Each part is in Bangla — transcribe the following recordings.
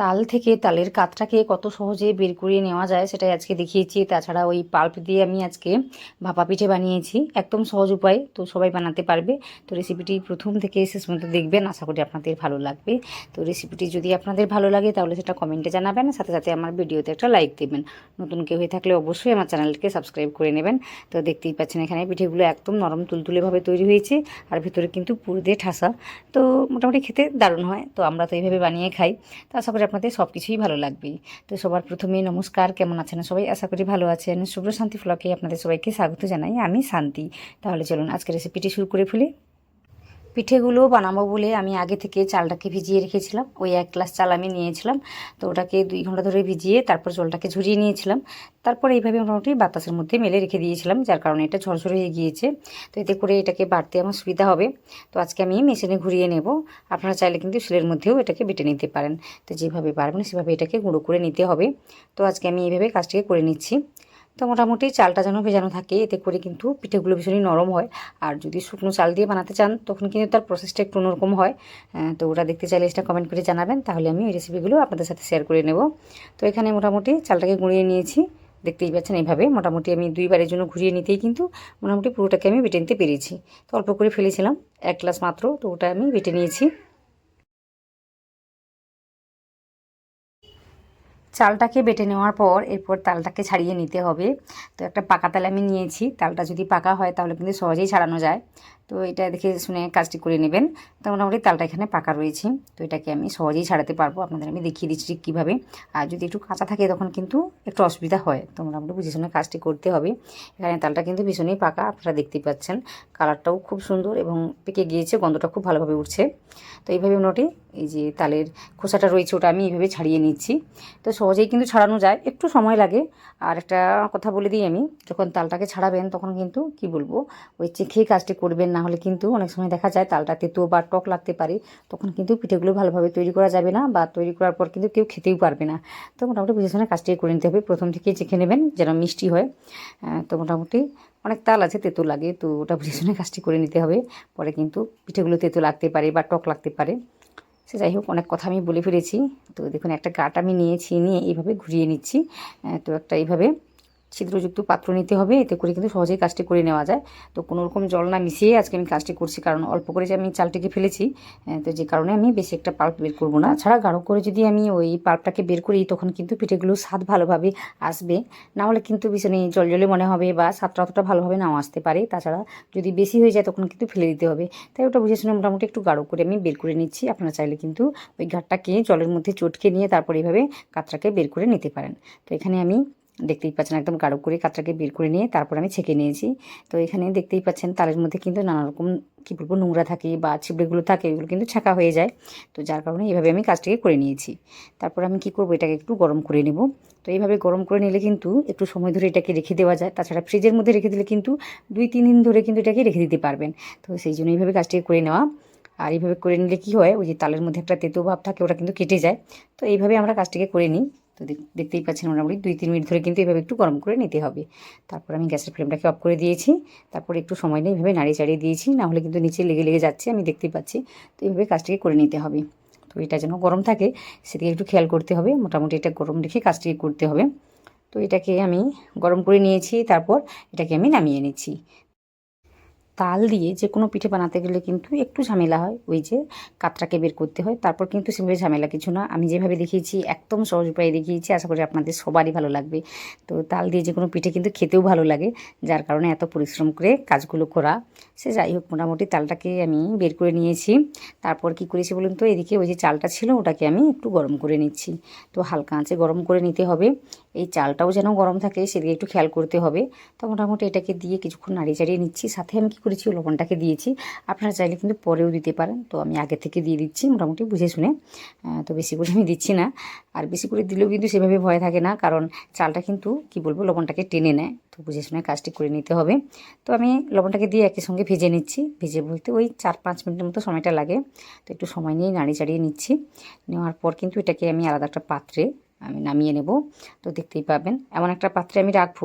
তাল থেকে তালের কাতটাকে কত সহজে বের করে নেওয়া যায় সেটাই আজকে দেখিয়েছি। তাছাড়া ওই পাল্প দিয়ে আমি আজকে ভাপা পিঠে বানিয়েছি। একদম সহজ উপায়, তো সবাই বানাতে পারবে। তো রেসিপিটি প্রথম থেকে শেষ পর্যন্ত দেখবেন, আশা করি আপনাদের ভালো লাগবে। তো রেসিপিটি যদি আপনাদের ভালো লাগে, তাহলে সেটা কমেন্টে জানাবেন, সাথে সাথে আমার ভিডিওতে একটা লাইক দেবেন। নতুন কেউ হয়ে থাকলে অবশ্যই আমার চ্যানেলকে সাবস্ক্রাইব করে নেবেন। তো দেখতেই পাচ্ছেন এখানে পিঠেগুলো একদম নরম তুলতুলেভাবে তৈরি হয়েছে, আর ভিতরে কিন্তু পুরো দিয়ে ঠাসা। তো মোটামুটি খেতে দারুণ হয়। তো আমরা তো এইভাবে বানিয়ে খাই। তো আশা করি আপনাদের সব কিছুই ভালো লাগবে তো সবার প্রথমে নমস্কার, কেমন আছেন সবাই? আশা করি ভালো আছেন। শুভ্র শান্তি ফ্লকে আপনাদের সবাইকে স্বাগত জানাই। আমি শান্তি। তাহলে চলুন আজকে রেসিপিটি শুরু করে ফেলি। পিঠেগুলো বানাবো বলে আমি আগে থেকে চালটাকে ভিজিয়ে রেখেছিলাম। ওই এক গ্লাস চাল আমি নিয়েছিলাম। তো ওটাকে দুই ঘণ্টা ধরে ভিজিয়ে তারপর জলটাকে ঝরিয়ে নিয়েছিলাম। তারপর এইভাবে মোটামুটি বাতাসের মধ্যে মেলে রেখে দিয়েছিলাম, যার কারণে এটা ঝরঝরে হয়ে গিয়েছে। তো এতে করে এটাকে বাড়তে আমার সুবিধা হবে। তো আজকে আমি মেশিনে ঘুরিয়ে নেব। আপনারা চাইলে কিন্তু শিলের মধ্যেও এটাকে বেটে নিতে পারেন। তো যেভাবে পারবেন সেভাবে এটাকে গুঁড়ো করে নিতে হবে। তো আজকে আমি এইভাবে কাজটিকে করে নিচ্ছি। তো মোটামুটি চালটা যেন ভেজানো থাকে, এতে করে কিন্তু পিঠেগুলো ভীষণই নরম হয়। আর যদি শুকনো চাল দিয়ে বানাতে চান, তখন কিন্তু তার প্রসেসটা একটু অন্যরকম হয়। তো ওটা দেখতে চাইলে সেটা কমেন্ট করে জানাবেন, তাহলে আমি এই রেসিপিগুলো আপনাদের সাথে শেয়ার করে নেব। তো এখানে মোটামুটি চালটাকে গুঁড়িয়ে নিয়েছি। দেখতেই পাচ্ছেন এইভাবে মোটামুটি আমি দুইবারের জন্য ঘুরিয়ে নিতেই কিন্তু মোটামুটি পুরোটাকে আমি বেটে নিতে পেরেছি। তো অল্প করে ফেলেছিলাম, এক গ্লাস মাত্র, তো ওটা আমি বেটে নিয়েছি। চালটাকে বেটে নেওয়ার পর এরপর তালটাকে ছাড়িয়ে নিতে হবে। তো একটা পাকা তাল আমি নিয়েছি। তালটা যদি পাকা হয় তাহলে কিন্তু সহজেই ছাড়ানো যায়। তো এটা দেখে শুনে কাজটি করে নেবেন। তো মোটামুটি তালটা এখানে পাকা রয়েছে। তো এটাকে আমি সহজেই ছাড়াতে পারব। আপনাদের আমি দেখিয়ে দিচ্ছি কীভাবে। আর যদি একটু কাঁচা থাকে তখন কিন্তু একটু অসুবিধা হয়। তো মোটামুটি বুঝে শুনে কাজটি করতে হবে। এখানে তালটা কিন্তু ভীষণই পাকা, আপনারা দেখতেই পাচ্ছেন। কালারটাও খুব সুন্দর এবং পেকে গিয়েছে, গন্ধটা খুব ভালোভাবে উঠছে। তো এইভাবে মোটামুটি এই যে তালের খোসাটা রয়েছে ওটা আমি এইভাবে ছাড়িয়ে নিচ্ছি। তো সহজেই কিন্তু ছাড়ানো যায়, একটু সময় লাগে। আর একটা কথা বলে দিই আমি, যখন তালটাকে ছাড়াবেন তখন কিন্তু কি বলব, ওই চেখেই কাজটি করবেন না। হলে কিন্তু অনেক সময় দেখা যায় তালটা তেতো বা টক লাগতে পারে, তখন কিন্তু পিঠেগুলো ভালোভাবে তৈরি করা যাবে না বা তৈরি করার পর কিন্তু কেউ খেতেও পারবে না। তো মোটামুটি বুঝে শুনে কাজটি করে নিতে হবে। প্রথম থেকেই চেখে নেবেন যেন মিষ্টি হয়। তো মোটামুটি অনেক তাল আছে তেতো লাগে, তো ওটা বুঝে শুনে কাজটি করে নিতে হবে। পরে কিন্তু পিঠেগুলো তেতো লাগতে পারে বা টক লাগতে পারে। সে যাই হোক, অনেক কথা আমি বলে ফেলেছি। তো দেখুন, একটা গাট আমি নিয়েছি, নিয়ে এইভাবে ঘুরিয়ে নিচ্ছি। তো একটা এইভাবে ছিদ্রযুক্ত পাত্র নিতে হবে, এতে করে কিন্তু সহজেই কাজটি করে নেওয়া যায়। তো কোনো রকম জল না মিশিয়ে আজকে আমি কাজটি করছি, কারণ অল্প করে যে আমি চালটিকে ফেলেছি তো যে কারণে আমি বেশি একটা পাল্প বের করব না। ছাড়া গাঢ় করে যদি আমি ওই পাল্পটাকে বের করি, তখন কিন্তু পিঠেগুলো স্বাদ ভালোভাবে আসবে। না হলে কিন্তু ভীষণই জল জলে মনে হবে বা স্বাদটা অতটা ভালোভাবে নাও আসতে পারে। তাছাড়া যদি বেশি হয়ে যায়, তখন কিন্তু ফেলে দিতে হবে। তাই ওটা বুঝে শুনে মোটামুটি একটু গাঢ় করে আমি বের করে নিচ্ছি। আপনারা চাইলে কিন্তু ওই ঘাটটাকে জলের মধ্যে চটকে নিয়ে তারপর এইভাবে কাতরাকে বের করে নিতে পারেন। তো এখানে আমি দেখতেই পাচ্ছেন একদম গাঢ় করে কাতরাকে বের করে নিয়ে তারপর আমি ছেঁকে নিয়েছি। তো এখানে দেখতেই পাচ্ছেন তালের মধ্যে কিন্তু নানা রকম, কী বলব, নোংরা থাকে বা ছিবড়েগুলো থাকে, এগুলো কিন্তু ছাঁকা হয়ে যায়। তো যার কারণে এইভাবে আমি কাজটাকে করে নিয়েছি। তারপর আমি কি করব, এটাকে একটু গরম করে নেব। তো এইভাবে গরম করে নিলে কিন্তু একটু সময় ধরে এটাকে রেখে দেওয়া যায়। তাছাড়া ফ্রিজের মধ্যে রেখে দিলে কিন্তু দুই, তিন দিন ধরে কিন্তু এটাকে রেখে দিতে পারবেন। তো সেই জন্য এইভাবে কাজটাকে করে নেওয়া। আর এইভাবে করে নিলে কি হয়, ওই যে তালের মধ্যে একটা তেতো ভাব থাকে, ওটা কিন্তু কেটে যায়। তো এইভাবে আমরা কাজটিকে করে নিই। তো দেখ- দেখতেই পাচ্ছেন মোটামুটি দুই, তিন মিনিট ধরে কিন্তু এইভাবে একটু গরম করে নিতে হবে। তারপর আমি গ্যাসের ফ্লেমটাকে অফ করে দিয়েছি। তারপর একটু সময় নিয়ে এইভাবে নাড়িয়ে চাড়িয়ে দিয়েছি, না হলে কিন্তু নিচে লেগে লেগে যাচ্ছে, আমি দেখতেই পাচ্ছি। তো এইভাবে কাজটিকে করে নিতে হবে। তো এটা যেন গরম থাকে, সেদিকে একটু খেয়াল করতে হবে। মোটামুটি এটা গরম রেখে কাজটিকে করতে হবে। তো এটাকে আমি গরম করে নিয়েছি, তারপর এটাকে আমি নামিয়ে নিচ্ছি। তাল দিয়ে যে কোনো পিঠে বানাতে গেলে কিন্তু একটু ঝামেলা হয়। ওই যে কাতরাকে বের করতে হয়। তারপর কিন্তু সেভাবে ঝামেলা কিছু না। আমি যেভাবে দেখিয়েছি, একদম সহজ উপায়ে দেখিয়েছি। আশা করি আপনাদের সবারই ভালো লাগবে। তো তাল দিয়ে যে কোনো পিঠে কিন্তু খেতেও ভালো লাগে। যার কারণে এত পরিশ্রম করে কাজগুলো করা। সে যাই হোক, মোটামুটি তালটাকে আমি বের করে নিয়েছি। তারপর কি করেছি বলুন তো? এদিকে ওই যে চালটা ছিল, ওটাকে আমি একটু গরম করে নিচ্ছি। তো হালকা আঁচে গরম করে নিতে হবে। এই চালটাও যেন গরম থাকে, সেদিকে একটু খেয়াল করতে হবে। তো মোটামুটি এটাকে দিয়ে কিছুক্ষণ নাড়িয়ে চাড়িয়ে নিচ্ছি। সাথে আমি কী করেছি, লবণটাকে দিয়েছি। আপনারা চাইলে কিন্তু পরেও দিতে পারেন। তো আমি আগে থেকে দিয়ে দিচ্ছি, মোটামুটি বুঝে শুনে। তো বেশি করে আমি দিচ্ছি না। আর বেশি করে দিলেও কিন্তু সেভাবে ভয় থাকে না, কারণ চালটা কিন্তু, কি বলব, লবণটাকে টেনে নেয়। তো বুঝে শুনে কাজটি করে নিতে হবে। তো আমি লবণটাকে দিয়ে একই সঙ্গে ভেজে নিচ্ছি। ভেজে বলতে ওই চার পাঁচ মিনিটের মতো সময়টা লাগে। তো একটু সময় নিয়ে নাড়িয়ে চাড়িয়ে নিচ্ছি। নেওয়ার পর কিন্তু এটাকে আমি আলাদা একটা পাত্রে আমি নামিয়ে নেব। তো দেখতেই পাবেন, এমন একটা পাত্রে আমি রাখব,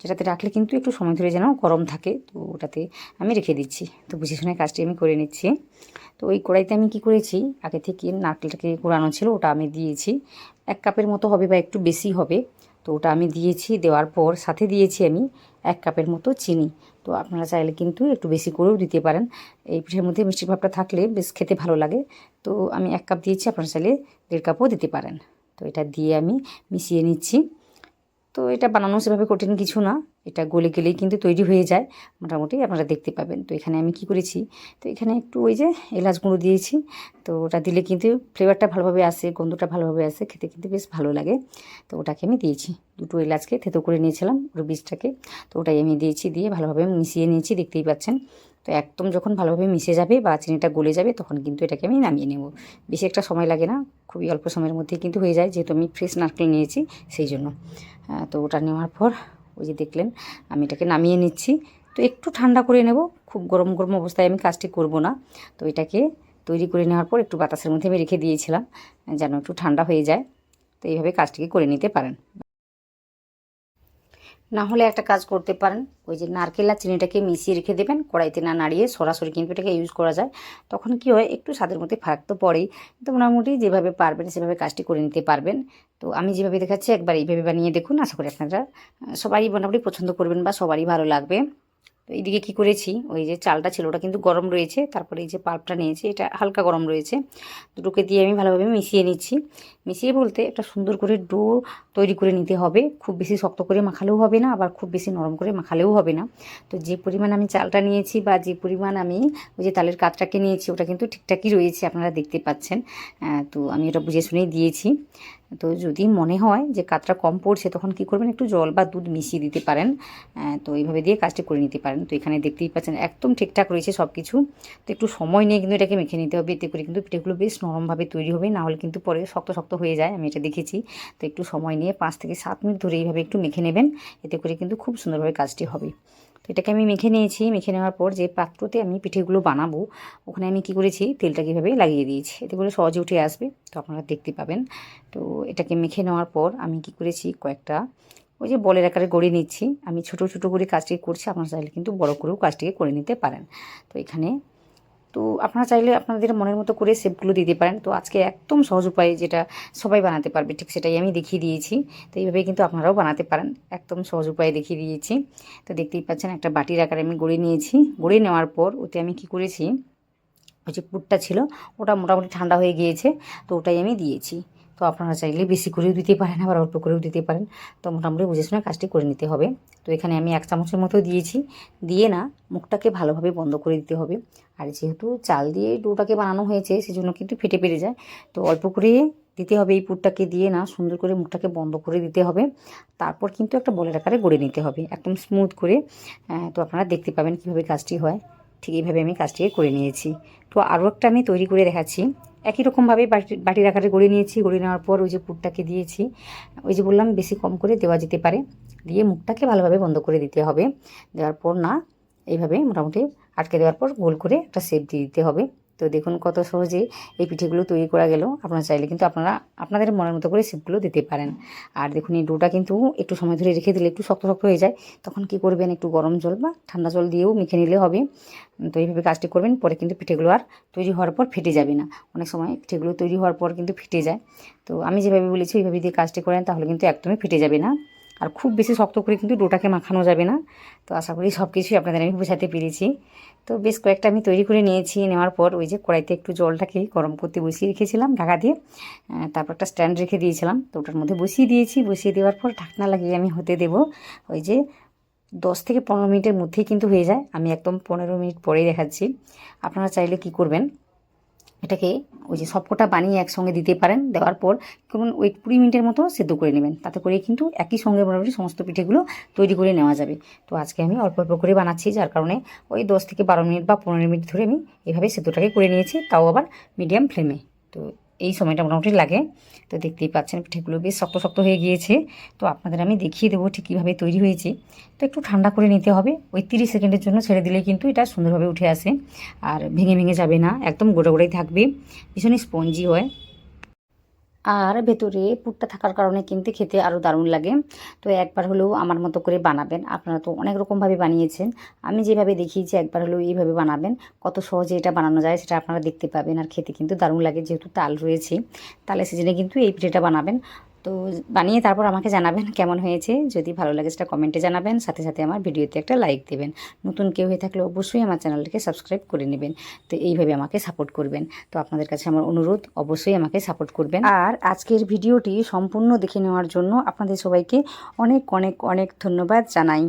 যেটাতে রাখলে কিন্তু একটু সময় ধরে যেন গরম থাকে, তো ওটাতে আমি রেখে দিচ্ছি। তো বুঝে শুনে কাজটি আমি করে নিচ্ছি। তো ওই কড়াইতে আমি কি করেছি, আগে থেকে নারকেলটাকে কুড়ানো ছিল, ওটা আমি দিয়েছি। এক কাপের মতো হবে বা একটু বেশি হবে, তো ওটা আমি দিয়েছি, দেওয়ার পর সাথে দিয়েছি আমি এক কাপের মতো চিনি। তো আপনারা চাইলে কিন্তু একটু বেশি করেও দিতে পারেন। এই পিঠের মধ্যে মিষ্টির ভাবটা থাকলে বেশ খেতে ভালো লাগে। তো আমি এক কাপ দিয়েছি, আপনারা চাইলে দেড় কাপও দিতে পারেন। তো এটা দিয়ে আমি মিশিয়ে নিচ্ছি। তো এটা বানানো সেভাবে কঠিন কিছু না, এটা গলে গেলেই কিন্তু তৈরি হয়ে যায়, মোটামুটি আপনারা দেখতে পাবেন। তো এখানে আমি কি করেছি, তো এখানে একটু ওই যে এলাচ গুঁড়ো দিয়েছি, তো ওটা দিলে কিন্তু ফ্লেভারটা ভালোভাবে আসে, গন্ধটা ভালোভাবে আসে, খেতে কিন্তু বেশ ভালো লাগে। তো ওটাকে আমি দিয়েছি, দুটো এলাচকে থেতো করে নিয়েছিলাম, ওর বীজটাকে। তো ওটাই আমি দিয়েছি, দিয়ে ভালোভাবে মিশিয়ে নিয়েছি, দেখতেই পাচ্ছেন। তো একদম যখন ভালোভাবে মিশে যাবে বা চিনিটা গলে যাবে তখন কিন্তু এটাকে আমি নামিয়ে নেব। বেশি একটা সময় লাগে না, খুবই অল্প সময়ের মধ্যেই কিন্তু হয়ে যায় যেহেতু আমি ফ্রেশ নারকেল নিয়েছি সেই জন্য। তো ওটা নেওয়ার পর ওই যে দেখলেন আমি এটাকে নামিয়ে নিচ্ছি। তো একটু ঠান্ডা করে নেব, খুব গরম গরম অবস্থায় আমি কাজটি করব না। তো এটাকে তৈরি করে নেওয়ার পর একটু বাতাসের মধ্যে আমি রেখে দিয়েছিলাম যেন একটু ঠান্ডা হয়ে যায়। তো এইভাবে কাজটিকে করে নিতে পারেন। না হলে একটা কাজ করতে পারেন। ওই যে নারকেল আর চিনিটাকে মিশিয়ে রেখে দেবেন, কড়াইতে না নাড়িয়ে সরাসরি কিন্তু এটাকে ইউজ করা যায়। তখন কি হয়, একটু স্বাদের মধ্যে ফারাক তো পড়েই, কিন্তু মোটামুটি যেভাবে পারবেন সেভাবে কাজটি করে নিতে পারবেন। তো আমি যেভাবে দেখাচ্ছি, একবার এইভাবে বানিয়ে দেখুন। আশা করি আপনারা সবারই মোটামুটি পছন্দ করবেন বা সবারই ভালো লাগবে। তো এইদিকে কী করেছি? ওই যে চালটা ছিল, ওটা কিন্তু গরম রয়েছে। তারপরে এই যে পাল্পটা নিয়েছি, এটা হালকা গরম রয়েছে। দুটোকে দিয়ে আমি ভালোভাবে মিশিয়ে নিচ্ছি। মিশিয়ে বলতে একটা সুন্দর করে ডো তৈরি করে নিতে হবে। খুব বেশি শক্ত করে মাখালেও হবে না, আবার খুব বেশি নরম করে মাখালেও হবে না। তো যে পরিমাণ আমি চালটা নিয়েছি বা যে পরিমাণ আমি ওই যে তালের কাতটাকে নিয়েছি, ওটা কিন্তু ঠিকঠাকই রয়েছে, আপনারা দেখতে পাচ্ছেন। তো আমি ওটা বুঝে শুনেই দিয়েছি। তো যদি মনে হয় যে কাতটা কম পড়ছে, তখন কি করবেন? একটু জল বা দুধ মিশিয়ে দিতে পারেন। তো এইভাবে দিয়ে কাজটি করে নিতে পারেন। তো এখানে দেখতেই পাচ্ছেন একদম ঠিকঠাক রয়েছে সব কিছু তো একটু সময় নিয়ে কিন্তু এটাকে মেখে নিতে হবে। এতে করে কিন্তু পিঠেগুলো বেশ নরমভাবে তৈরি হবে। না হলে কিন্তু পরে শক্ত শক্ত হয়ে যায়। আমি এটা দেখেছি। তো একটু সময় নিয়ে পাঁচ থেকে সাত মিনিট ধরে এইভাবে একটু মেখে নেবেন। এতে করে কিন্তু খুব সুন্দরভাবে কাজটি হবে। তো এটাকে আমি মেখে নিয়েছি। মেখে নেওয়ার পর যে পাত্রতে আমি পিঠেগুলো বানাবো, ওখানে আমি কি করেছি, তেলটা কীভাবে লাগিয়ে দিয়েছি। এতে করে সহজে উঠে আসবে, তো আপনারা দেখতে পাবেন। তো এটাকে মেখে নেওয়ার পর আমি কি করেছি, কয়েকটা ওই যে বলের আকারে গড়ে নিচ্ছি। আমি ছোট ছোট করে কাজটি করছি, আপনারা চাইলে কিন্তু বড় করেও কাজটিকে করে নিতে পারেন। তো এখানে তো আপনারা চাইলে আপনাদের মনের মতো করে শেপগুলো দিতে পারেন। তো আজকে একদম সহজ উপায়ে যেটা সবাই বানাতে পারবে, ঠিক সেটাই আমি দেখিয়ে দিয়েছি। তো এইভাবে কিন্তু আপনারাও বানাতে পারেন। একদম সহজ উপায়ে দেখিয়ে দিয়েছি। তো দেখতেই পাচ্ছেন একটা বাটির আকারে আমি গড়ে নিয়েছি। গড়ে নেওয়ার পর ওতে আমি কি করেছি? ওই যে পুরটা ছিল, ওটা মোটামুটি ঠান্ডা হয়ে গিয়েছে, তো ওটাই আমি দিয়েছি। তো আপনারা চাইলে বেশি করেও দিতে পারেন, আবার অল্প করেও দিতে পারেন। তো মোটামুটি বুঝে শুনে কাজটি করে নিতে হবে। তো এখানে আমি এক চামচের মতো দিয়েছি। দিয়ে না, মুখটাকে ভালোভাবে বন্ধ করে দিতে হবে। আর যেহেতু চাল দিয়ে ডোটাকে বানানো হয়েছে, সেজন্য কিন্তু ফেটে পেরে যায়। তো অল্প করে দিতে হবে এই পুরটাকে। দিয়ে না, সুন্দর করে মুখটাকে বন্ধ করে দিতে হবে। তারপর কিন্তু একটা বলের আকারে গড়ে নিতে হবে, একদম স্মুথ করে। তো আপনারা দেখতে পাবেন কীভাবে কাজটি হয়। ঠিক এইভাবে আমি কাজটিকে করে নিয়েছি। তো আরও একটা আমি তৈরি করে দেখাচ্ছি। একই রকমভাবে বাটি, বাটির আকারে গড়ে নিয়েছি। গড়ে নেওয়ার পর ওই যে পুরটাকে দিয়েছি। ওই যে বললাম, বেশি কম করে দেওয়া যেতে পারে। দিয়ে মুখটাকে ভালোভাবে বন্ধ করে দিতে হবে। দেওয়ার পর না, এইভাবে মোটামুটি আটকে দেওয়ার পর গোল করে একটা শেপ দিয়ে দিতে হবে। তো দেখুন কত সহজে এই পিঠেগুলো তৈরি করা গেল। আপনারা চাইলে কিন্তু আপনারা আপনাদের মনের মতো করে শেপগুলো দিতে পারেন। আর দেখুন এই ডোটা কিন্তু একটু সময় ধরে রেখে দিলে একটু শক্ত শক্ত হয়ে যায়, তখন কি করবেন একটু গরম জল বা ঠান্ডা জল দিয়েও মেখে নিলে হবে। তো এইভাবে কাজটি করবেন, পরে কিন্তু পিঠেগুলো আর তৈরি হওয়ার পর ফেটে যাবে না। অনেক সময় পিঠেগুলো তৈরি হওয়ার পর কিন্তু ফেটে যায়। তো আমি যেভাবে বলেছি, ওইভাবে দিয়ে কাজটি করেন তাহলে কিন্তু একদমই ফেটে যাবে না। আর খুব বেশি শক্ত করে কিন্তু ডোটাকে মাখানো যাবে না। তো আশা করি সব কিছুই আপনাদের আমি বোঝাতে পেরেছি। তো বেশ কয়েকটা আমি তৈরি করে নিয়েছি। নেওয়ার পর ওই যে কড়াইতে একটু জলটাকে গরম করতে বসিয়ে রেখেছিলাম ঢাকা দিয়ে। তারপর একটা স্ট্যান্ড রেখে দিয়েছিলাম। তো ওটার মধ্যে বসিয়ে দিয়েছি। বসিয়ে দেওয়ার পর ঢাকনা লাগিয়ে আমি হতে দেবো ওই যে দশ থেকে পনেরো মিনিটের মধ্যেই কিন্তু হয়ে যায়। আমি একদম পনেরো মিনিট পরেই দেখাচ্ছি। আপনারা চাইলে কি করবেন? এটাকে ওই যে সবকটা বানিয়ে একসঙ্গে দিতে পারেন। দেওয়ার পর কেমন ওই কুড়ি মিনিটের মতো সেদ্ধ করে নেবেন। তাতে করে কিন্তু একই সঙ্গে মোটামুটি সমস্ত পিঠেগুলো তৈরি করে নেওয়া যাবে। তো আজকে আমি অল্প অল্প করে বানাচ্ছি, যার কারণে ওই দশ থেকে বারো মিনিট বা পনেরো মিনিট ধরে আমি এভাবে সেদ্ধটাকে করে নিয়েছি, তাও আবার মিডিয়াম ফ্লেমে তো এই সময়টা মোটামুটি লাগে। তো দেখতেই পাচ্ছেন পিঠেগুলো বেশ শক্ত শক্ত হয়ে গিয়েছে। তো আপনাদের আমি দেখিয়ে দেবো ঠিক কীভাবে তৈরি হয়েছে। তো একটু ঠান্ডা করে নিতে হবে। ওই তিরিশ সেকেন্ডের জন্য ছেড়ে দিলে কিন্তু এটা সুন্দরভাবে উঠে আসে। আর ভেঙে ভেঙে যাবে না। একদম গোটা গোটাই থাকবে। ভীষণই স্পঞ্জি হয়। আর ভেতরে পুরটা থাকার কারণে কিন্তু খেতে আরও দারুণ লাগে। তো একবার হলেও আমার মতো করে বানাবেন। আপনারা তো অনেক রকমভাবে বানিয়েছেন। আমি যেভাবে দেখিয়েছি একবার হলেও এইভাবে বানাবেন। কত সহজে এটা বানানো যায় সেটা আপনারা দেখতে পাবেন। আর খেতে কিন্তু দারুণ লাগে যেহেতু তাল রয়েছে। তালের সিজনে কিন্তু এই পিঠেটা বানাবেন। তো বানিয়ে তারপর আমাকে জানাবেন কেমন হয়েছে। যদি ভালো লাগে সেটা কমেন্টে জানাবেন, সাথে সাথে আমার ভিডিওতে একটা লাইক দেবেন। নতুন কেউ হয়ে থাকলে অবশ্যই আমার চ্যানেলটিকে সাবস্ক্রাইব করে নেবেন। তো এইভাবে আমাকে সাপোর্ট করবেন। তো আপনাদের কাছে আমার অনুরোধ, অবশ্যই আমাকে সাপোর্ট করবেন। আর আজকের ভিডিওটি সম্পূর্ণ দেখে নেওয়ার জন্য আপনাদের সবাইকে অনেক অনেক অনেক ধন্যবাদ জানাই।